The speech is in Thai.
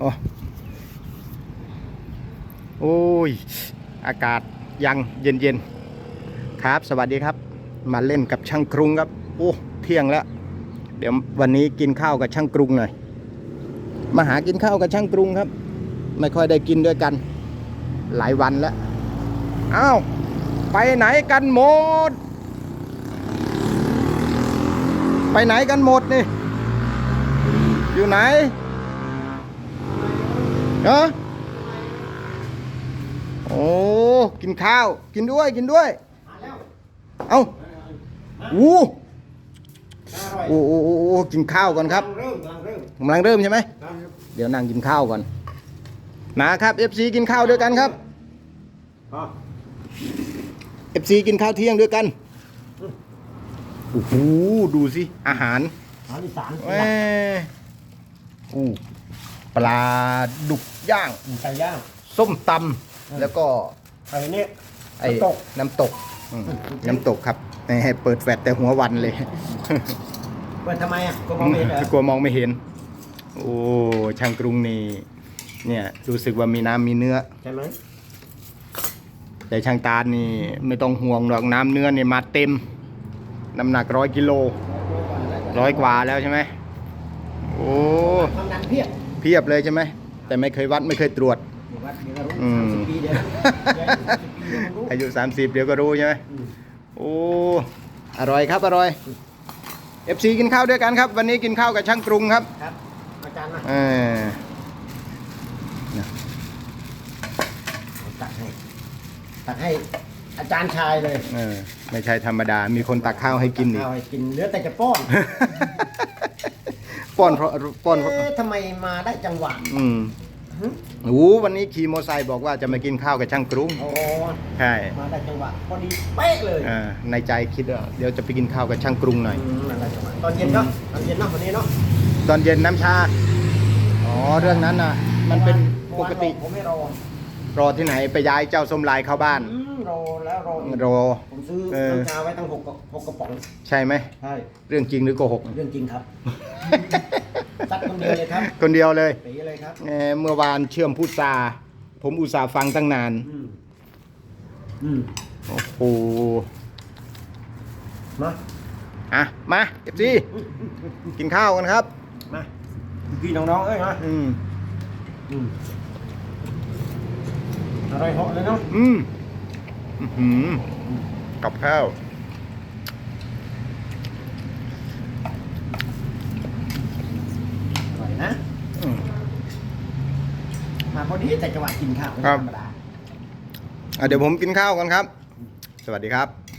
โอ้โอ้ย อากาศยังเย็นเย็นครับ สวัสดีครับ มาเล่นกับช่างกรุงครับ โอ้ เที่ยงแล้ว เดี๋ยววันนี้กินข้าวกับช่างกรุงหน่อย มาหากินข้าวกับช่างกรุงครับ ไม่ค่อยได้กินด้วยกัน หลายวันแล้ว อ้าว ไปไหนกันหมด ไปไหนกันหมดนี่ อยู่ไหน เออโอ้กินข้าว กินด้วยกินด้วย เอ้าวู้โอ้โอ้โอ้โอ้กินข้าวก่อนครับเริ่มกำลังเริ่มกำลังเริ่มใช่ไหมครับเดี๋ยวนั่งกินข้าวก่อนมาครับ FC กินข้าวด้วยกันครับครับ FC กินข้าวเที่ยงด้วยกันโอ้โหดูสิอาหารอาหารอีสานแหม่อู้ ปลาดุกย่าง ไก่ย่าง ส้มตำแล้วก็ไก่เนี่ยไอ้ตก น้ำตกอืมน้ำตกครับให้เปิดแฟลชแต่หัววันเลย เปิดทำไมอะก็มองไม่เห็นเหรอกลัวมองไม่เห็น โอ้ช่างกรุงนี่เนี่ยรู้สึกว่ามีน้ำมีเนื้อ ใช่ไหมแต่ช่างตาลนี่ไม่ต้องห่วงหรอกน้ำเนื้อนี่มาเต็ม น้ำหนักร้อยกิโลร้อยกว่าแล้วใช่ไหมโอ้ ความดันเพียบ เพียบเลยใช่ไหมแต่ไม่เคยวัดไม่เคยตรวจเดี๋ยววัดเดี๋ยวก็รู้อืสามมสิบปีเดี๋ยวนะเดี๋ยวอายุสามสิบปีเดี๋ยวก็รู้อายุ 30 เดี๋ยวก็รู้ใช่ไหมอืมโอ้อร่อยครับอร่อย FC กินข้าวด้วยกันครับ วันนี้กินข้าวกับช่างกรุงครับครับอาจารย์มาเออตักให้ตักให้อาจารย์ชายเลยเออไม่ใช่ธรรมดา มีคนตักข้าวให้กินอีกเอาให้กินเหลือแต่จะป้อน ป้อนเพราะป้อนเพราะเอ๊ะทำไมมาได้จังหวะอืมหึโอ้วันนี้ขี่มอเตอร์ไซค์บอกว่าจะมากินข้าวกับช่างกรุงโอ้ใช่มาได้จังหวะพอดีเป๊ะเลยเออในใจคิดว่าเดี๋ยวจะไปกินข้าวกับช่างกรุงหน่อยอืมมาได้จังหวะตอนเย็นเนาะตอนเย็นเนาะวันนี้เนาะตอนเย็นน้ำชา อ๋อ เรื่องนั้นน่ะ มันเป็นปกติ ผมไม่รอรอที่ไหนไปย้ายเจ้าส้มลายเข้าบ้าน อืม รอแล้วรออีกรอ ผมซื้อเออ น้ำชาไว้ตั้งหกกระหกกระป๋องใช่ไหม ใช่เรื่องจริงหรือโกหก เรื่องจริงครับ ซัดคนเดียวเลยครับคนเดียวเลยตีเลยครับ เอ่อเมื่อวานเชื่อมพุทราผมอุตส่าห์ฟังตั้งนาน อืมอืมโอ้โห มา อะ มาเอฟซีกินข้าวกันครับ มาพี่น้องๆเอ้ยมาอืม อืมอร่อยเหาะเลยเนาะ อืมอื้อหือ กับข้าวอร่อยนะ อืมมาพอดีแต่จังหวะกินข้าวไม่ครับธรรมดา อะเดี๋ยวผมกินข้าวกันครับ สวัสดีครับ